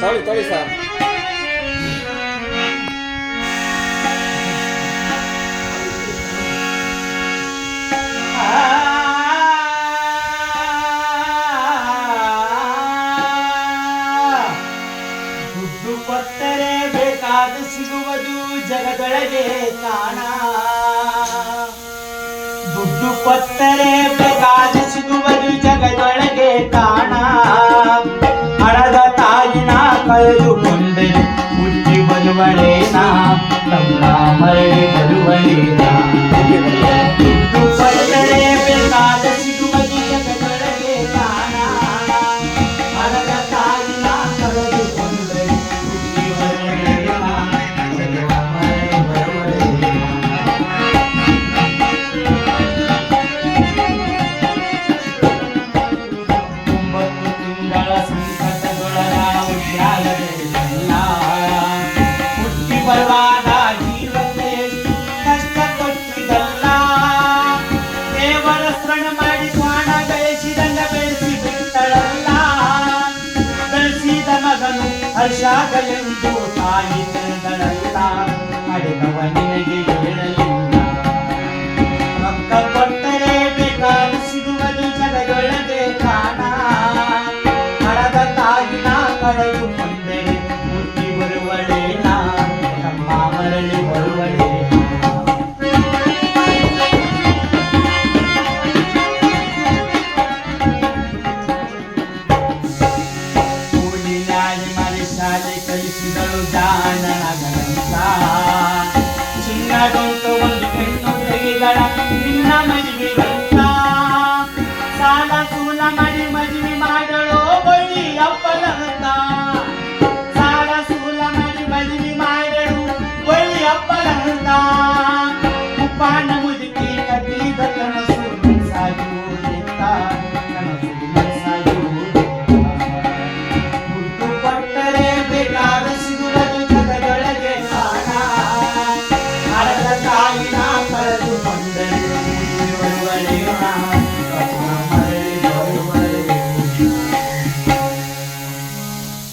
ತೊಳಿ ತೊಳಿ ಸರ್ ಕೊಟ್ಟರೆ ಬೇಕಾದ ಸಿಗುವುದು ಜಗದೊಳಗೆ ಕೊಟ್ಟರೆ ಬೇಕಾದ ಹುಟ್ಟಿ ಬರುವಳೇನ ತಮ್ಮ ಮರಳಿ ಮಗನು ಹರ್ಷಾಗಲೆಂದು ತಾಯಿ ತಂದಳಲ್ಲ ಅಡಿಗವ ನಿನಗೆ ಹೇಳಲಿಲ್ಲ. ರೊಕ್ಕ ಕೊಟ್ಟರೆ ಬೇಕಾದ ಸಿಗುವುದು ಜಗದೊಳಗೆ ಕಾಣ. ಹಣದ ತಾಯಿನ ಕಳೆದು ಬಂದರೆ ಮುಟ್ಟಿ ಬರುವಳೇನ? ನಮ್ಮ ಮರಳಿ ಬರುವಳೇನ ದಾನೆ ಕಲಿಸಿದಳು ಜಾಣನಗರಂತ ಚಿನ್ನಗೊಂದು ಒಂದು ಹೆಣ್ಣು ತೆಗಿದಳ ನಿನ್ನ ಮದುವೆಗಂತ ಸಾಲ ಸೂಲ ಮಾಡಿ ಮದುವೆ ಮಾಡಳೋ ಬಳಿ ಅಪ್ಪಲಂತ ಸಾಲ ಸೂಲ ಮಾಡಿ ಮದುವೆ ಮಾಡಳು ಬಳಿ ಅಪ್ಪಲಂತ ಉಪ್ಪಾಣ ಮುದುಕಿ ಕಟ್ಟಿದ